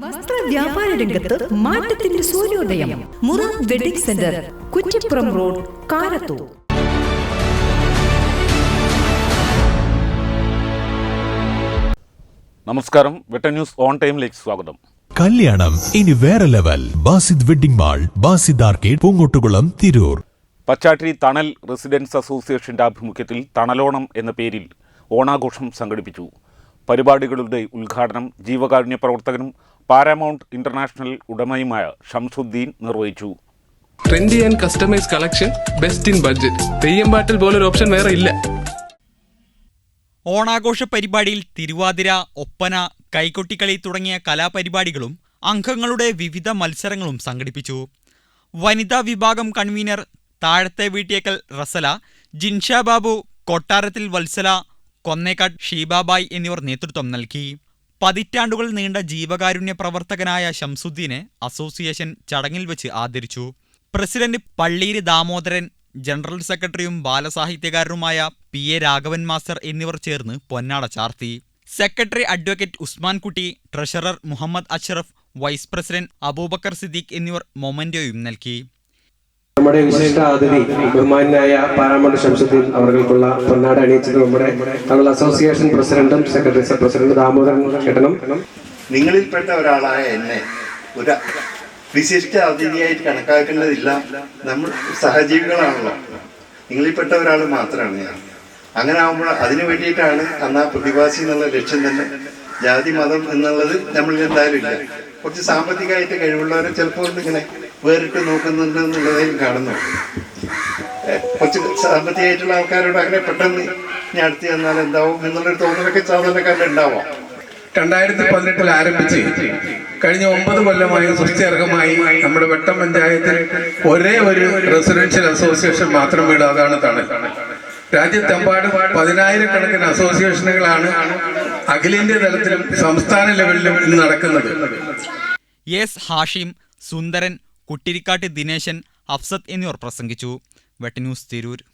വസ്ത്ര വ്യാപാര രംഗത്ത് മാറ്റത്തിന്റെ സൂര്യോദയം. Mura wedding center Kuttippuram road Karathur. നമസ്കാരം. വെട്ട ന്യൂസ് ഓൺ ടൈമിലേക്ക് സ്വാഗതം. കല്യാണം ഇനി വേറെ level. Basid wedding mall Basid arcade Poonkottukulam Tirur. Pachatti Thanal residence അസോസിയേഷന്റെ ആഭിമുഖ്യത്തിൽ തണലോണം എന്ന പേരിൽ ഓണാഘോഷം സംഘടിപ്പിച്ചു. പരിപാടികളുടെ ഉദ്ഘാടനം ജീവകാരുണ്യ പ്രവർത്തകനും പാരാമൗണ്ട് ഇന്റർനാഷണൽ ഉടമയുമായ ഷംസുദ്ദീൻ നിർവഹിച്ചു. Trendy and customise collection best in budget Theyyam പാട്ടിൽ പോലൊരു ഓപ്ഷൻ വേറെ ഇല്ല. ഓണാഘോഷ പരിപാടിയിൽ തിരുവാതിര ഒപ്പന കൈകൊട്ടിക്കളി തുടങ്ങിയ കലാപരിപാടികളും അംഗങ്ങളുടെ വിവിധ മത്സരങ്ങളും സംഘടിപ്പിച്ചു. വനിതാ വിഭാഗം കൺവീനർ താഴത്തെ വീട്ടിയേക്കൽ റസല ജിൻഷാ ബാബു കൊട്ടാരത്തിൽ വത്സല കൊന്നേക്കാട് ഷീബാബായ് എന്നിവർ നേതൃത്വം നൽകി. പതിറ്റാണ്ടുകൾ നീണ്ട ജീവകാരുണ്യ പ്രവർത്തകനായ ഷംസുദ്ദീനെ അസോസിയേഷൻ ചടങ്ങിൽ വെച്ച് ആദരിച്ചു. പ്രസിഡന്റ് പള്ളീര് ദാമോദരൻ ജനറൽ സെക്രട്ടറിയും ബാലസാഹിത്യകാരനുമായ പി എ രാഘവൻ മാസ്റ്റർ എന്നിവർ ചേർന്ന് പൊന്നാട ചാർത്തി. Secretary advocate Usmankutty treasurer Muhammad Ashraf vice president Abubakar Siddique എന്നിവർ മൊമന്റോയും നൽകി. നമ്മുടെ വിശിഷ്ട അതിഥി ബഹുമാനായ പാരാമൗണ്ട് ശംസുദ്ദീൻ അവർക്കുള്ള പൊന്നാട് അണിയിച്ചത് നമ്മുടെ നമ്മുടെ അസോസിയേഷൻ പ്രസിഡന്റും സെക്രട്ടറി പ്രസിഡന്റ് ദാമോദരൻ ചേട്ടനും. നിങ്ങളിൽപ്പെട്ട ഒരാളായ എന്നെ ഒരു വിശിഷ്ട അതിഥിയായിട്ട് കണക്കാക്കേണ്ടതില്ല. നമ്മൾ സഹജീവികളാണല്ലോ. നിങ്ങളിൽപ്പെട്ട ഒരാൾ മാത്രമാണ് ഞാൻ. അങ്ങനെ ആകുമ്പോൾ അതിനു വേണ്ടിയിട്ടാണ് അന്ന് ആ പ്രതിഭാസി എന്നുള്ള ലക്ഷ്യം തന്നെ. ജാതി മതം എന്നുള്ളത് നമ്മളിൽ എന്തായാലും ഇല്ല. കുറച്ച് സാമ്പത്തികമായിട്ട് കഴിവുള്ളവരെ ചിലപ്പോൾ ഇങ്ങനെ വേറിട്ട് നോക്കുന്നുണ്ട് എന്നുള്ളതായും കാണുന്നു കുറച്ച് സാമ്പത്തികമായിട്ടുള്ള ആൾക്കാരോട് അങ്ങനെ പെട്ടെന്ന് ഞാൻ അടുത്ത് ചെന്നാൽ എന്താവും എന്നുള്ളൊരു തോന്നലൊക്കെ സാധാരണക്കാരുടെ ഉണ്ടാവാം. രണ്ടായിരത്തി പതിനെട്ടിൽ ആരംഭിച്ച് കഴിഞ്ഞ ഒമ്പത് കൊല്ലമായി സുസ്ഥിരകമായി നമ്മുടെ വെട്ടം പഞ്ചായത്തിൽ ഒരേ ഒരു റെസിഡൻഷ്യൽ അസോസിയേഷൻ മാത്രം വീട് അതാണ് തണൽ. രാജ്യത്തെമ്പാടും പതിനായിരക്കണക്കിന് അസോസിയേഷനുകളാണ് അഖിലേന്ത്യാ തലത്തിലും സംസ്ഥാന ലെവലിലും ഇന്ന് നടക്കുന്നത്. എസ് ഹാഷിം സുന്ദരൻ കുട്ടിരിക്കാട്ട് ദിനേശൻ അഫ്സത്ത് എന്നിവർ പ്രസംഗിച്ചു. വെട്ടന്യൂസ് തിരൂർ.